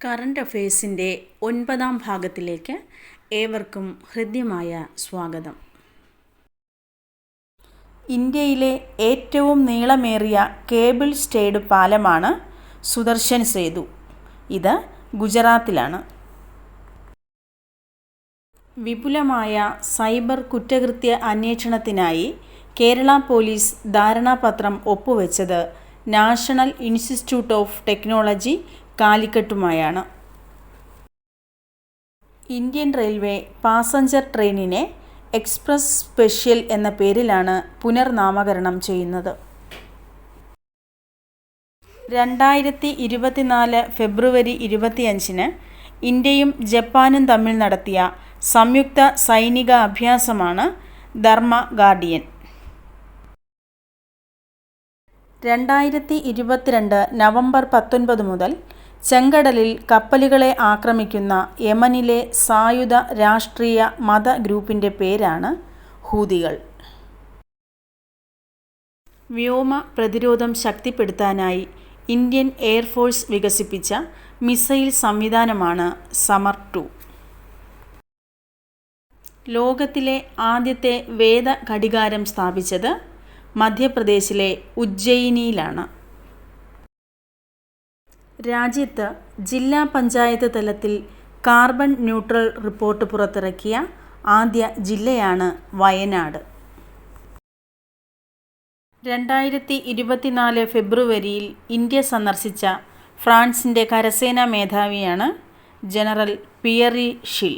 Current അഫയേഴ്സിന്റെ ഒൻപതാം ഭാഗത്തിലേക്ക് ഏവർക്കും ഹൃദ്യമായ സ്വാഗതം. ഇന്ത്യയിലെ ഏറ്റവും നീളമേറിയ കേബിൾ സ്റ്റേഡ് പാലമാണ് സുദർശൻ സേതു. ഇത് ഗുജറാത്തിലാണ്. വിപുലമായ സൈബർ കുറ്റകൃത്യ അന്വേഷണത്തിനായി കേരള പോലീസ് ധാരണാപത്രം ഒപ്പുവെച്ചത് നാഷണൽ ഇൻസ്റ്റിറ്റ്യൂട്ട് ഓഫ് ടെക്നോളജി കാലിക്കറ്റുമായാണ് ഇന്ത്യൻ റെയിൽവേ പാസഞ്ചർ ട്രെയിനിനെ എക്സ്പ്രസ് സ്പെഷ്യൽ എന്ന പേരിലാണ് പുനർനാമകരണം ചെയ്യുന്നത്. രണ്ടായിരത്തി ഇരുപത്തിനാല് ഫെബ്രുവരി ഇരുപത്തിയഞ്ചിന് ഇന്ത്യയും ജപ്പാനും തമ്മിൽ നടത്തിയ സംയുക്ത സൈനിക അഭ്യാസമാണ് ധർമ്മ ഗാർഡിയൻ. രണ്ടായിരത്തി ഇരുപത്തിരണ്ട് നവംബർ പത്തൊൻപത് മുതൽ ചെങ്കടലിൽ കപ്പലുകളെ ആക്രമിക്കുന്ന യമനിലെ സായുധ രാഷ്ട്രീയ മത ഗ്രൂപ്പിന്റെ പേരാണ് ഹൂതികൾ. വ്യോമ പ്രതിരോധം ശക്തിപ്പെടുത്താനായി ഇന്ത്യൻ എയർഫോഴ്സ് വികസിപ്പിച്ച മിസൈൽ സംവിധാനമാണ് സമർ ടു. ലോകത്തിലെ ആദ്യത്തെ വേദ ഘടികാരം സ്ഥാപിച്ചത് മധ്യപ്രദേശിലെ ഉജ്ജയിനിയിലാണ്. രാജ്യത്ത് ജില്ലാ പഞ്ചായത്ത് തലത്തിൽ കാർബൺ ന്യൂട്രൽ റിപ്പോർട്ട് പുറത്തിറക്കിയ ആദ്യ ജില്ലയാണ് വയനാട്. രണ്ടായിരത്തി ഇരുപത്തിനാല് ഫെബ്രുവരിയിൽ ഇന്ത്യ സന്ദർശിച്ച ഫ്രാൻസിന്റെ കരസേനാ മേധാവിയാണ് ജനറൽ പിയറി ഷിൽ.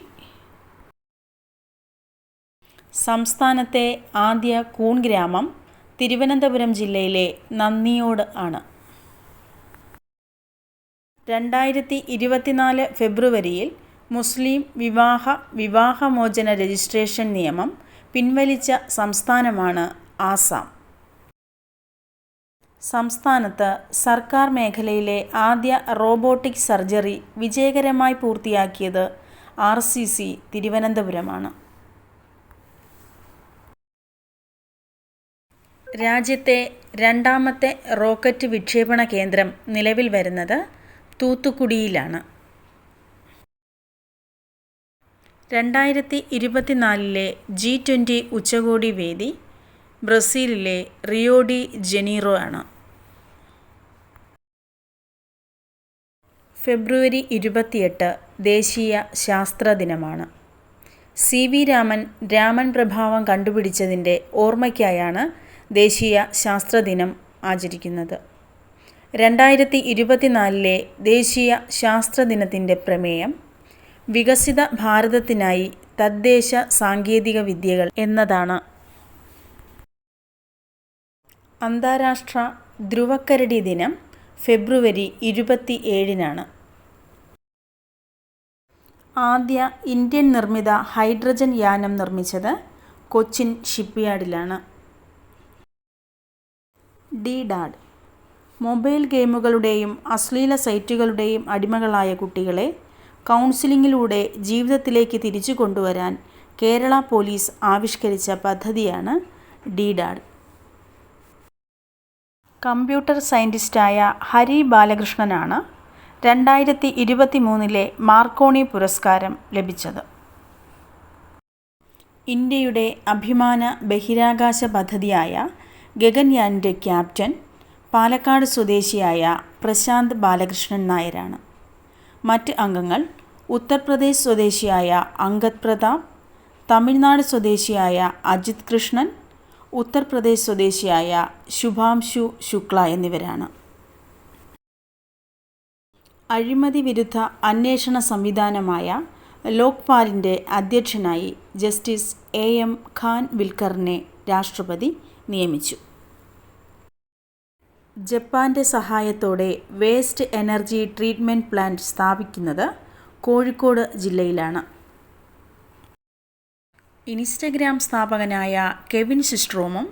സംസ്ഥാനത്തെ ആദ്യ കൂൺ ഗ്രാമം തിരുവനന്തപുരം ജില്ലയിലെ നന്ദിയോട് ആണ്. രണ്ടായിരത്തി ഇരുപത്തിനാല് ഫെബ്രുവരിയിൽ മുസ്ലിം വിവാഹ വിവാഹമോചന രജിസ്ട്രേഷൻ നിയമം പിൻവലിച്ച സംസ്ഥാനമാണ് ആസാം. സംസ്ഥാനത്ത് സർക്കാർ മേഖലയിലെ ആദ്യ റോബോട്ടിക് സർജറി വിജയകരമായി പൂർത്തിയാക്കിയത് ആർ സി സി തിരുവനന്തപുരമാണ്. രാജ്യത്തെ രണ്ടാമത്തെ റോക്കറ്റ് വിക്ഷേപണ കേന്ദ്രം നിലവിൽ വരുന്നത് തൂത്തുക്കുടിയിലാണ്. രണ്ടായിരത്തി ഇരുപത്തിനാലിലെ ജി ട്വന്റി ഉച്ചകോടി വേദി ബ്രസീലിലെ റിയോ ഡി ജനീറോ ആണ് ഫെബ്രുവരി ഇരുപത്തിയെട്ട് ദേശീയ ശാസ്ത്ര ദിനമാണ് സി വി രാമൻ രാമൻ പ്രഭാവം കണ്ടുപിടിച്ചതിന്റെ ഓർമ്മയ്ക്കായാണ് ദേശീയ ശാസ്ത്ര ദിനം ആചരിക്കുന്നത്. രണ്ടായിരത്തി ഇരുപത്തിനാലിലെ ദേശീയ ശാസ്ത്ര ദിനത്തിന്റെ പ്രമേയം വികസിത ഭാരതത്തിനായി തദ്ദേശ സാങ്കേതിക വിദ്യകൾ എന്നതാണ്. അന്താരാഷ്ട്ര ധ്രുവക്കരടി ദിനം ഫെബ്രുവരി ഇരുപത്തി ഏഴിനാണ് ആദ്യ ഇന്ത്യൻ നിർമ്മിത ഹൈഡ്രജൻ യാനം നിർമ്മിച്ചത് കൊച്ചിൻ ഷിപ്പ്യാർഡിലാണ്. ഡി ഡാഡ് മൊബൈൽ ഗെയിമുകളുടെയും അശ്ലീല സൈറ്റുകളുടെയും അടിമകളായ കുട്ടികളെ കൗൺസിലിങ്ങിലൂടെ ജീവിതത്തിലേക്ക് തിരിച്ചു കൊണ്ടുവരാൻ കേരള പോലീസ് ആവിഷ്കരിച്ച പദ്ധതിയാണ് ഡിഡാഡ് കമ്പ്യൂട്ടർ സയന്റിസ്റ്റായ ഹരി ബാലകൃഷ്ണനാണ് രണ്ടായിരത്തി ഇരുപത്തി മൂന്നിലെ മാർക്കോണി പുരസ്കാരം ലഭിച്ചത്. ഇന്ത്യയുടെ അഭിമാന ബഹിരാകാശ പദ്ധതിയായ ഗഗൻയാന്റെ ക്യാപ്റ്റൻ പാലക്കാട് സ്വദേശിയായ പ്രശാന്ത് ബാലകൃഷ്ണൻ നായരാണ്. മറ്റ് അംഗങ്ങൾ ഉത്തർപ്രദേശ് സ്വദേശിയായ അങ്കദ് പ്രതാപ് തമിഴ്നാട് സ്വദേശിയായ അജിത് കൃഷ്ണൻ ഉത്തർപ്രദേശ് സ്വദേശിയായ ശുഭാംശു ശുക്ല എന്നിവരാണ്. അഴിമതി വിരുദ്ധ അന്വേഷണ സംവിധാനമായ ലോക്പാലിന്റെ അധ്യക്ഷനായി ജസ്റ്റിസ് എ എം ഖാൻ വിൽക്കറിനെ രാഷ്ട്രപതി നിയമിച്ചു. ജപ്പാന്റെ സഹായത്തോടെ വേസ്റ്റ് എനർജി ട്രീറ്റ്മെന്റ് പ്ലാന്റ് സ്ഥാപിക്കുന്നത് കോഴിക്കോട് ജില്ലയിലാണ്. ഇൻസ്റ്റഗ്രാം സ്ഥാപകനായ കെവിൻ സിസ്ട്രോമും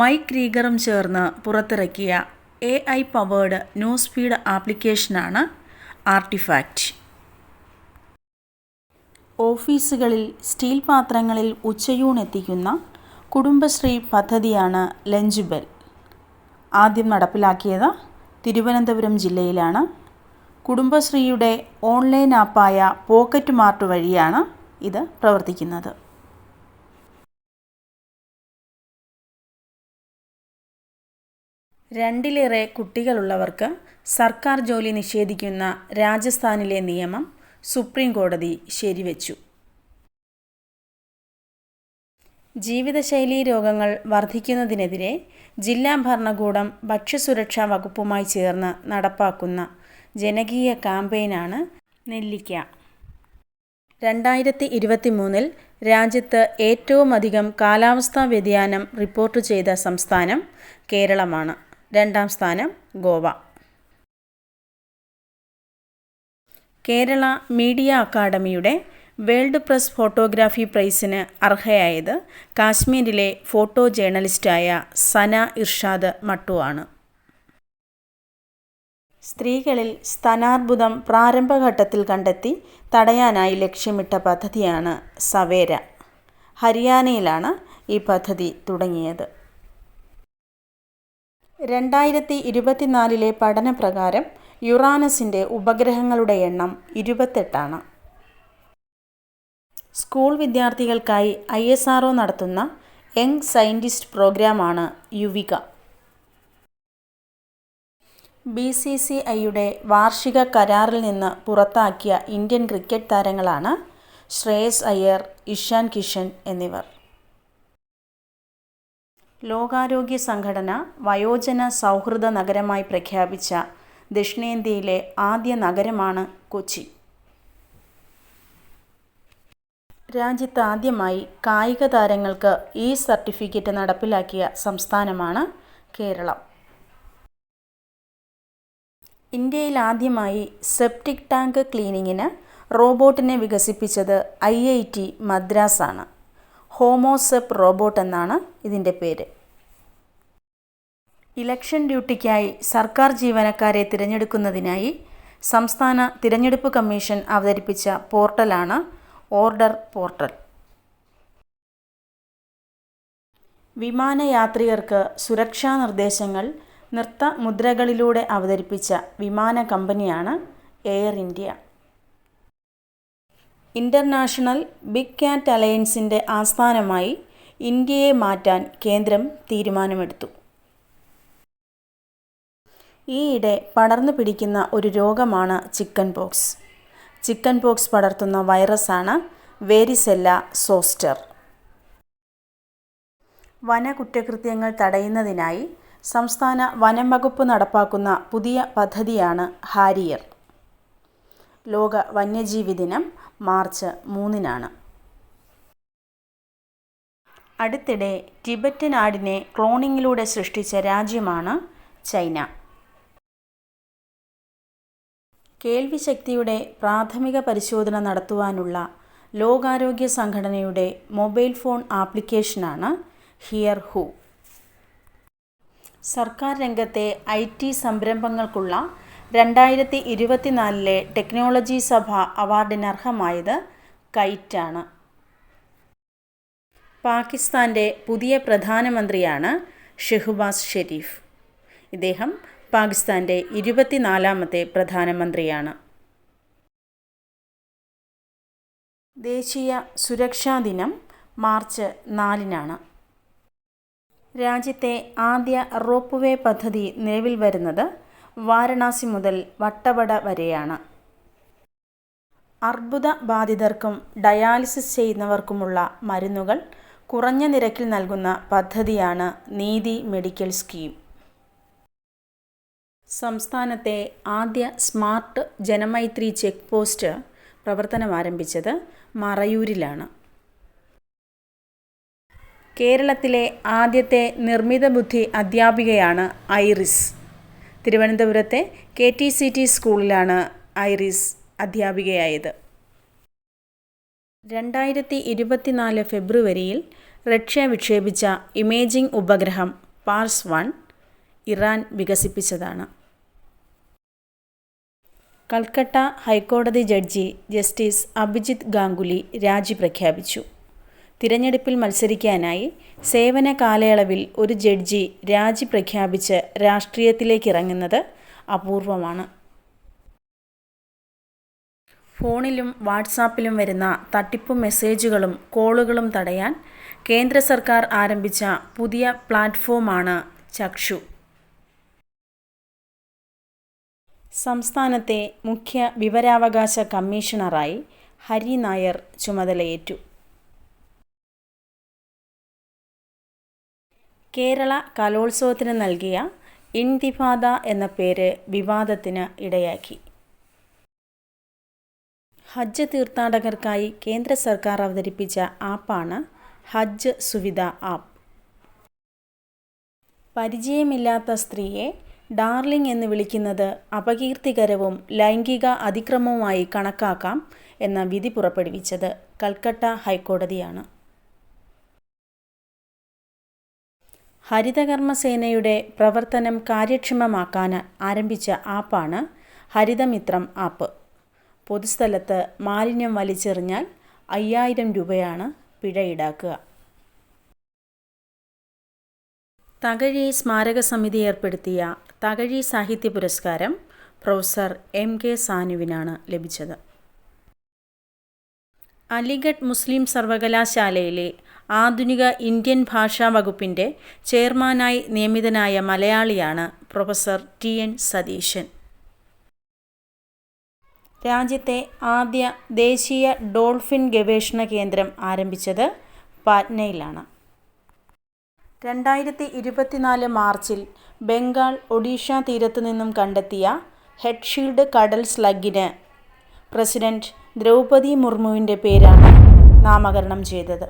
മൈക്ക് റീഗറും ചേർന്ന് പുറത്തിറക്കിയ A I powered news feed ആപ്ലിക്കേഷനാണ് ആർട്ടിഫാക്റ്റ്. ഓഫീസുകളിൽ സ്റ്റീൽ പാത്രങ്ങളിൽ ഉച്ചയൂണെത്തിക്കുന്ന കുടുംബശ്രീ പദ്ധതിയാണ് ലഞ്ച് ബെൽ. ആദ്യം നടപ്പിലാക്കിയത് തിരുവനന്തപുരം ജില്ലയിലാണ്. കുടുംബശ്രീയുടെ ഓൺലൈൻ ആപ്പായ പോക്കറ്റ് മാർട്ട് വഴിയാണ് ഇത് പ്രവർത്തിക്കുന്നത്. രണ്ടിലേറെ കുട്ടികളുള്ളവർക്ക് സർക്കാർ ജോലി നിഷേധിക്കുന്ന രാജസ്ഥാനിലെ നിയമം സുപ്രീം കോടതി ശരിവച്ചു. ജീവിതശൈലീ രോഗങ്ങൾ വർദ്ധിക്കുന്നതിനെതിരെ ജില്ലാ ഭരണകൂടം ഭക്ഷ്യസുരക്ഷാ വകുപ്പുമായി ചേർന്ന് നടപ്പാക്കുന്ന ജനകീയ ക്യാമ്പയിനാണ് നെല്ലിക്ക. രണ്ടായിരത്തി ഇരുപത്തി മൂന്നിൽ രാജ്യത്ത് ഏറ്റവുമധികം കാലാവസ്ഥാ വ്യതിയാനം റിപ്പോർട്ട് ചെയ്ത സംസ്ഥാനം കേരളമാണ്. രണ്ടാം സ്ഥാനം ഗോവ. കേരള മീഡിയ അക്കാദമിയുടെ വേൾഡ് പ്രസ് ഫോട്ടോഗ്രാഫി പ്രൈസിന് അർഹയായത് കാശ്മീരിലെ ഫോട്ടോ ജേർണലിസ്റ്റായ സന ഇർഷാദ് മട്ടു ആണ് സ്ത്രീകളിൽ സ്തനാർബുദം പ്രാരംഭഘട്ടത്തിൽ കണ്ടെത്തി തടയാനായി ലക്ഷ്യമിട്ട പദ്ധതിയാണ് സവേര. ഹരിയാനയിലാണ് ഈ പദ്ധതി തുടങ്ങിയത്. രണ്ടായിരത്തി ഇരുപത്തിനാലിലെ പഠനപ്രകാരം യുറാനസിന്റെ ഉപഗ്രഹങ്ങളുടെ എണ്ണം ഇരുപത്തെട്ടാണ്. സ്കൂൾ വിദ്യാർത്ഥികൾക്കായി ഐ എസ് ആർ ഒ നടത്തുന്ന യങ് സയന്റിസ്റ്റ് പ്രോഗ്രാമാണ് യുവിക. ബി സി സി ഐയുടെ വാർഷിക കരാറിൽ നിന്ന് പുറത്താക്കിയ ഇന്ത്യൻ ക്രിക്കറ്റ് താരങ്ങളാണ് ശ്രേയസ് അയ്യർ ഇഷാൻ കിഷൻ എന്നിവർ. ലോകാരോഗ്യ സംഘടന വയോജന സൗഹൃദ നഗരമായി പ്രഖ്യാപിച്ച ദക്ഷിണേന്ത്യയിലെ ആദ്യ നഗരമാണ് കൊച്ചി. രാജ്യത്ത് ആദ്യമായി കായിക താരങ്ങൾക്ക് ഈ സർട്ടിഫിക്കറ്റ് നടപ്പിലാക്കിയ സംസ്ഥാനമാണ് കേരളം. ഇന്ത്യയിൽ ആദ്യമായി സെപ്റ്റിക് ടാങ്ക് ക്ലീനിങ്ങിന് റോബോട്ടിനെ വികസിപ്പിച്ചത് ഐ ഐ ടി മദ്രാസാണ്. ഹോമോസെപ്പ് റോബോട്ട് എന്നാണ് ഇതിന്റെ പേര്. ഇലക്ഷൻ ഡ്യൂട്ടിക്കായി സർക്കാർ ജീവനക്കാരെ തിരഞ്ഞെടുക്കുന്നതിനായി സംസ്ഥാന തിരഞ്ഞെടുപ്പ് കമ്മീഷൻ അവതരിപ്പിച്ച പോർട്ടലാണ് ഓർഡർ പോർട്ടൽ. വിമാനയാത്രികർക്ക് സുരക്ഷാ നിർദ്ദേശങ്ങൾ നൃത്ത മുദ്രകളിലൂടെ അവതരിപ്പിച്ച വിമാന കമ്പനിയാണ് air India. International big cat അലയൻസിന്റെ ആസ്ഥാനമായി ഇന്ത്യയെ മാറ്റാൻ കേന്ദ്രം തീരുമാനമെടുത്തു. ഈയിടെ പടർന്നു പിടിക്കുന്ന ഒരു രോഗമാണ് ചിക്കൻ പോക്സ്. ചിക്കൻ പോക്സ് പടർത്തുന്ന വൈറസാണ് വേരിസെല്ല സോസ്റ്റർ. വന കുറ്റകൃത്യങ്ങൾ തടയുന്നതിനായി സംസ്ഥാന വനം വകുപ്പ് നടപ്പാക്കുന്ന പുതിയ പദ്ധതിയാണ് ഹാരിയർ. ലോക വന്യജീവി ദിനം മാർച്ച് മൂന്നിനാണ്. അടുത്തിടെ ടിബറ്റൻ ആടിനെ ക്ലോണിങ്ങിലൂടെ സൃഷ്ടിച്ച രാജ്യമാണ് ചൈന. കേൾവിശക്തിയുടെ പ്രാഥമിക പരിശോധന നടത്തുവാനുള്ള ലോകാരോഗ്യ സംഘടനയുടെ മൊബൈൽ ഫോൺ ആപ്ലിക്കേഷനാണ് ഹിയർ ഹു. സർക്കാർ രംഗത്തെ ഐ ടി സംരംഭങ്ങൾക്കുള്ള രണ്ടായിരത്തി ഇരുപത്തിനാലിലെ ടെക്നോളജി സഭ അവാർഡിന് അർഹമായത് കൈറ്റാണ്. പാകിസ്ഥാന്റെ പുതിയ പ്രധാനമന്ത്രിയാണ് ഷെഹ്ബാസ് ഷെരീഫ്. ഇദ്ദേഹം പാകിസ്ഥാന്റെ ഇരുപത്തിനാലാമത്തെ പ്രധാനമന്ത്രിയാണ്. ദേശീയ സുരക്ഷാ ദിനം മാർച്ച് നാലിനാണ്. രാജ്യത്തെ ആദ്യ റോപ്പ് പദ്ധതി നിലവിൽ വരുന്നത് വാരണാസി മുതൽ വട്ടവട വരെയാണ്. അർബുദ ബാധിതർക്കും ഡയാലിസിസ് ചെയ്യുന്നവർക്കുമുള്ള മരുന്നുകൾ കുറഞ്ഞ നിരക്കിൽ നൽകുന്ന പദ്ധതിയാണ് നീതി മെഡിക്കൽ സ്കീം. സംസ്ഥാനത്തെ ആദ്യ സ്മാർട്ട് ജനമൈത്രി ചെക്ക് പോസ്റ്റ് പ്രവർത്തനം ആരംഭിച്ചത് മറയൂരിലാണ്. കേരളത്തിലെ ആദ്യത്തെ നിർമ്മിത ബുദ്ധി അധ്യാപികയാണ് ഐറിസ്. തിരുവനന്തപുരത്തെ കെ ടി സി ടി സ്കൂളിലാണ് ഐറിസ് അധ്യാപികയായത്. രണ്ടായിരത്തി ഇരുപത്തിനാല് ഫെബ്രുവരിയിൽ റഷ്യ വിക്ഷേപിച്ച ഇമേജിംഗ് ഉപഗ്രഹം പാർസ് വൺ ഇറാൻ വികസിപ്പിച്ചതാണ്. കൽക്കട്ട ഹൈക്കോടതി ജഡ്ജി ജസ്റ്റിസ് അഭിജിത് ഗാംഗുലി രാജി പ്രഖ്യാപിച്ചു. തിരഞ്ഞെടുപ്പിൽ മത്സരിക്കാനായി സേവന കാലയളവിൽ ഒരു ജഡ്ജി രാജി പ്രഖ്യാപിച്ച് രാഷ്ട്രീയത്തിലേക്ക് ഇറങ്ങുന്നത് അപൂർവമാണ്. ഫോണിലും വാട്സാപ്പിലും വരുന്ന തട്ടിപ്പ് മെസ്സേജുകളും കോളുകളും തടയാൻ കേന്ദ്ര സർക്കാർ ആരംഭിച്ച പുതിയ പ്ലാറ്റ്ഫോമാണ് ചക്ഷു. സംസ്ഥാനത്തെ മുഖ്യ വിവരാവകാശ കമ്മീഷണറായി ഹരി നായർ ചുമതലയേറ്റു. കേരള കലോത്സവത്തിന് നൽകിയ ഇൻതിഫാദ എന്ന പേര് വിവാദത്തിന് ഇടയാക്കി. ഹജ്ജ് തീർത്ഥാടകർക്കായി കേന്ദ്ര സർക്കാർ അവതരിപ്പിച്ച ആപ്പാണ് ഹജ്ജ് സുവിധ ആപ്പ്. പരിചയമില്ലാത്ത സ്ത്രീയെ ഡാർലിംഗ് എന്ന് വിളിക്കുന്നത് അപകീർത്തികരവും ലൈംഗിക അതിക്രമവുമായി കണക്കാക്കാം എന്ന വിധി പുറപ്പെടുവിച്ചത് കൽക്കട്ട ഹൈക്കോടതിയാണ്. ഹരിതകർമ്മസേനയുടെ പ്രവർത്തനം കാര്യക്ഷമമാക്കാൻ ആരംഭിച്ച ആപ്പാണ് ഹരിതമിത്രം ആപ്പ്. പൊതുസ്ഥലത്ത് മാലിന്യം വലിച്ചെറിഞ്ഞാൽ അയ്യായിരം രൂപയാണ് പിഴ ഈടാക്കുക തകഴി സ്മാരക സമിതി ഏർപ്പെടുത്തിയ തകഴി സാഹിത്യ പുരസ്കാരം പ്രൊഫസർ എം കെ സാനുവിനാണ് ലഭിച്ചത്. അലിഗഡ് മുസ്ലിം സർവകലാശാലയിലെ ആധുനിക ഇന്ത്യൻ ഭാഷാ വകുപ്പിന്റെ ചെയർമാനായി നിയമിതനായ മലയാളിയാണ് പ്രൊഫസർ ടി എൻ സതീശൻ. രാജ്യത്തെ ആദ്യ ദേശീയ ഡോൾഫിൻ ഗവേഷണ കേന്ദ്രം ആരംഭിച്ചത് പാറ്റ്നയിലാണ്. രണ്ടായിരത്തി ഇരുപത്തിനാല് മാർച്ചിൽ ബംഗാൾ ഒഡീഷ തീരത്തു നിന്നും കണ്ടെത്തിയ ഹെഡ്ഷീൽഡ് കടൽ സ്ലഗിന് പ്രസിഡന്റ് ദ്രൗപദി മുർമുവിന്റെ പേരാണ് നാമകരണം ചെയ്തത്.